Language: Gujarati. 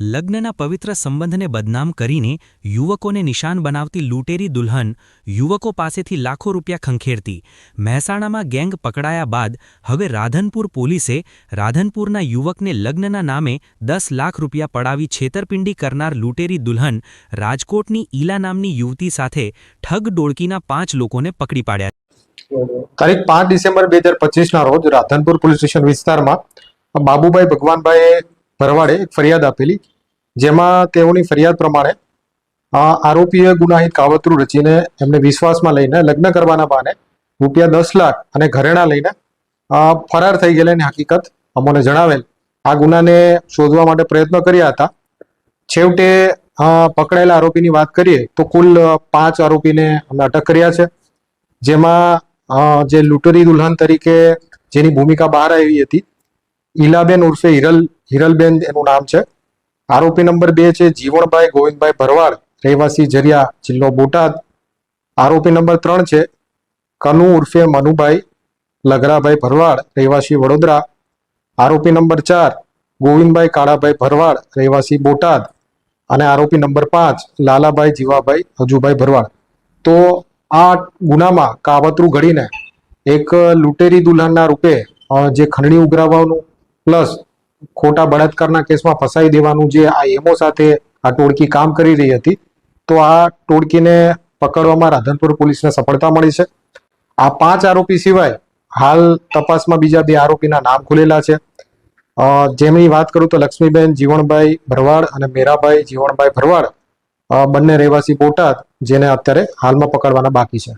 લગ્નના પવિત્ર સંબંધને બદનામ કરીને યુવકોને નિશાન બનાવતી લૂંટેરી દુલ્હન યુવકો પાસેથી લાખો રૂપિયા ખંખેરતી. મહેસાણામાં ગેંગ પકડાયા બાદ હવે રાધનપુર પોલીસે રાધનપુરના યુવકને લગ્નના નામે દસ લાખ રૂપિયા પડાવી છેતરપિંડી કરનાર લૂંટેરી દુલ્હન રાજકોટની ઈલા નામની યુવતી સાથે ઠગ ડોળકીના પાંચ લોકોને પકડી પાડ્યા તારીખ પાંચ ડિસેમ્બર બે હજાર રોજ રાધનપુર પોલીસ સ્ટેશન વિસ્તારમાં બાબુભાઈ ભગવાનભાઈએ ભરવાડે એક ફરિયાદ આપેલી, જેમાં તેઓની ફરિયાદ પ્રમાણે આરોપીએ ગુનાહિત કાવતરું રચીને એમને વિશ્વાસમાં લઈને લગ્ન કરવાના બહાને રૂપિયા દસ લાખ અને ઘરેણા લઈને ફરાર થઈ ગયેલાની હકીકત અમોને જણાવેલ. આ ગુનાને શોધવા માટે પ્રયત્નો કર્યા હતા. છેવટે પકડાયેલા આરોપીની વાત કરીએ, તો કુલ પાંચ આરોપીને અમે અટક કર્યા છે, જેમાં જે લૂંટરી દુલ્હન તરીકે જેની ભૂમિકા બહાર આવી હતી, ઈલાબેન ઉર્ફે હિરલ હિરલબેન એનું નામ છે. આરોપી નંબર બે છે જીવણભાઈ ગોવિંદભાઈ ભરવાડ, રહેવાસી જરિયા, જિલ્લો બોટાદ. આરોપી નંબર ત્રણ છે કનુ ઉર્ફે મનુભાઈ લગરાભાઈ ભરવાડ, રહેવાસી વડોદરા. આરોપી નંબર ચાર ગોવિંદભાઈ કાળાભાઈ ભરવાડ, રહેવાસી બોટાદ. અને આરોપી નંબર પાંચ લાલાભાઈ જીવાભાઈ હજુભાઈ ભરવાડ. તો આ ગુનામાં કાવતરું ઘડીને એક લૂંટેરી દુલ્હનના રૂપે જે ખંડણી ઉઘરાવવાનું, પ્લસ ખોટા બળાત્કારના કેસમાં ફસાઈ દેવાનું જે આ એમો સાથે આ ટોળકી કામ કરી રહી હતી, તો આ ટોળકીને પકડવામાં રાધનપુર પોલીસને સફળતા મળી છે. આ પાંચ આરોપી સિવાય હાલ તપાસમાં બીજા બે આરોપીના નામ ખુલેલા છે. જેમની વાત કરું તો લક્ષ્મીબેન, જીવણભાઈ ભરવાડ અને મેરાભાઈ જીવણભાઈ ભરવાડ બંને રહેવાસી બોટાદ, જેને અત્યારે હાલમાં પકડવાના બાકી છે.